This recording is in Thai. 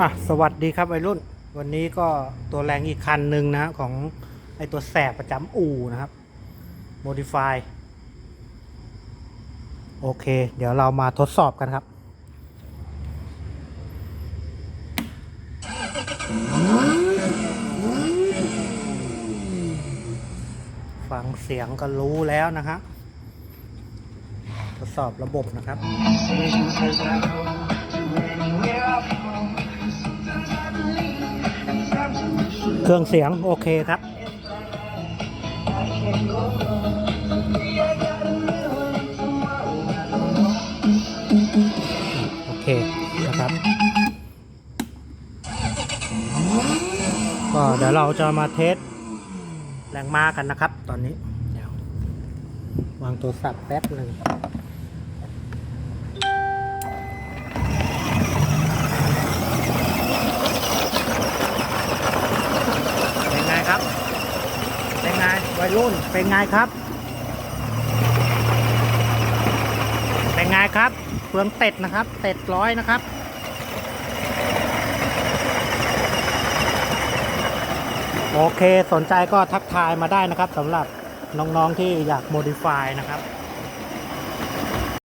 อะสวัสดีครับวัยรุ่น วันนี้ก็ตัวแรงอีกคันหนึ่งนะของไอตัวแสบประจำอู่นะครับ Modify โอเค เดี๋ยวเรามาทดสอบกันครับ ฟังเสียงก็รู้แล้วนะฮะทดสอบระบบนะครับ เครื่องเสียงโอเคครับโอเคนะครับ ก็เดี๋ยวเราจะมาเทสแรงมากันนะครับ ตอนนี้วางโทรศัพท์แป๊บหนึ่ง เป็นไงวัยรุ่นเป็นไงครับ เป็นไงครับเฟืองเต็ดนะครับ เต็ดร้อยนะครับโอเคสนใจก็ทักทายมาได้นะครับสำหรับน้องๆที่อยากโมดิฟายนะครับ